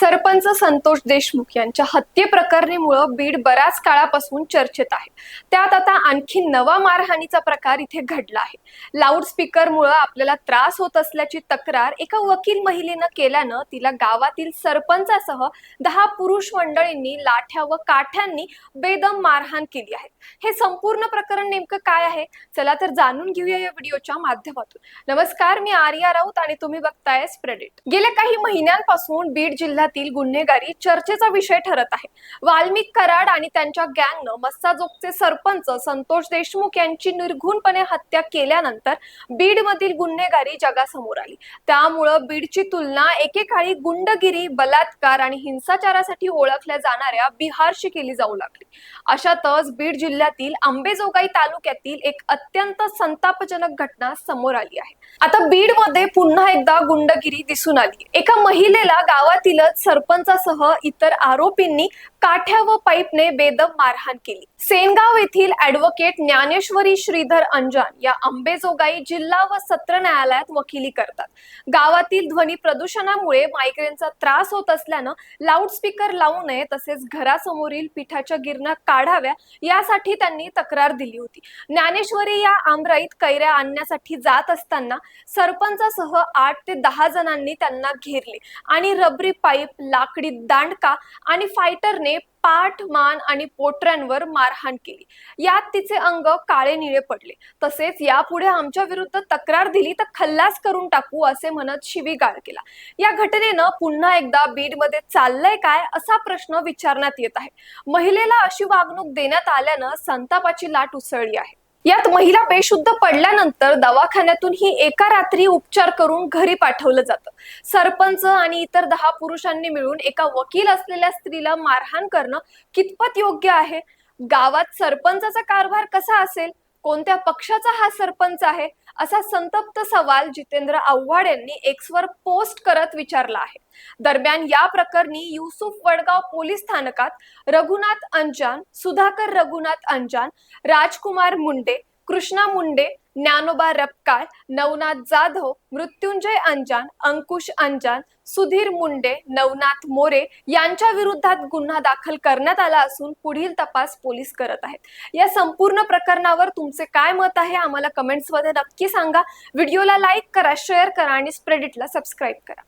सरपंच संतोष देशमुख यांच्या हत्येप्रकरणीमुळं बीड बऱ्याच काळापासून चर्चेत आहे. त्यात आता आणखी नवा मारहाणीचा प्रकार इथे घडला आहे. लाऊडस्पीकरमुळं आपल्याला त्रास होत असल्याची तक्रार एका वकील महिलेनं केल्यानं तिला गावातील सरपंचासह दहा पुरुष मंडळींनी लाठ्या व काठ्यांनी बेदम मारहाण केली आहे. हे संपूर्ण प्रकरण नेमकं काय आहे? चला तर जाणून घेऊया या व्हिडिओच्या माध्यमातून. नमस्कार मी आर्या राऊत आणि तुम्ही बघताय स्प्रेडिट गेल्या काही महिन्यांपासून बीड जिल्ह्यात जिल्ह्यातील गुन्हेगारी चर्चेचा विषय ठरत आहे. वाल्मिक कराड आणि त्यांच्या गँगनं मस्साजोगचे सरपंच संतोष देशमुख यांची निर्घुणपणे हत्या केल्यानंतर बीड मधील गुन्हेगारी जगासमोर आली. त्यामुळं बीडची तुलना एकेकाळी गुंडगिरी बलात्कार आणि हिंसाचारासाठी ओळखल्या जाणाऱ्या बिहारशी केली जाऊ लागली. अशातच बीड जिल्ह्यातील आंबेजोगाई तालुक्यातील एक अत्यंत संतापजनक घटना समोर आली आहे. आता बीडमध्ये पुन्हा एकदा गुंडगिरी दिसून आली. एका महिलेला गावातीलच सरपंचासह इतर आरोपींनी काठ्या व पाईपने बेदम मारहाण केली. सेनगाव येथील ऍडव्होकेट ज्ञानेश्वरी श्रीधर अंजान या अंबेजोगाई जिल्हा व सत्र न्यायालयात वकिली करतात. गावातील ध्वनी प्रदूषणामुळे मायग्रेनचा त्रास होत असल्यानं लाऊडस्पीकर लावू नये तसेच घरासमोरील पिठाच्या गिरणा काढाव्या यासाठी त्यांनी तक्रार दिली होती. ज्ञानेश्वरी या आमराईत कैऱ्या आणण्यासाठी जात असताना सरपंचासह आठ ते दहा जणांनी त्यांना घेरले आणि रबरी पाईप लाकडी दांडका आणि फायटरने पाठ मान आणि पोटऱ्यांवर मारहाण केली. यात तिचे अंग काळे निळे पडले. तसेच यापुढे आमच्या विरुद्ध तक्रार दिली तर खल्लास करून टाकू असे म्हणत शिवीगाळ केला. या घटनेनं पुन्हा एकदा बीडमध्ये चाललंय काय असा प्रश्न विचारण्यात येत आहे. महिलेला अशी वागणूक देण्यात आल्यानं संतापाची लाट उसळली आहे. यात महिला बेशुद्ध पडल्यानंतर दवाखान्यातून ही एका रात्री उपचार करून घरी पाठवलं जातं. सरपंच आणि इतर दहा पुरुषांनी मिळून एका वकील असलेल्या स्त्रीला मारहाण करणं कितपत योग्य आहे? गावात सरपंचाचा कारभार कसा असेल? कोणत्या पक्षाचा हा सरपंच आहे? असा संतप्त सवाल जितेंद्र आव्हाड यांनी एक्सवर पोस्ट करत विचारला आहे. दरम्यान या प्रकरणी युसुफ वडगाव पोलीस स्थानकात रघुनाथ अंजान सुधाकर रघुनाथ अंजान राजकुमार मुंडे कृष्णा मुंडे ज्ञानोबा रपकाळ नवनाथ जाधव मृत्युंजय अंजान अंकुश अंजान सुधीर मुंडे नवनाथ मोरे यांच्या विरोधात गुन्हा दाखल करण्यात आला असून पुढील तपास पोलीस करत आहेत. या संपूर्ण प्रकरणावर तुमचे काय मत आहे आम्हाला कमेंट्समध्ये नक्की सांगा. व्हिडिओला लाईक करा शेअर करा आणि स्प्रेडिटला सबस्क्राईब करा.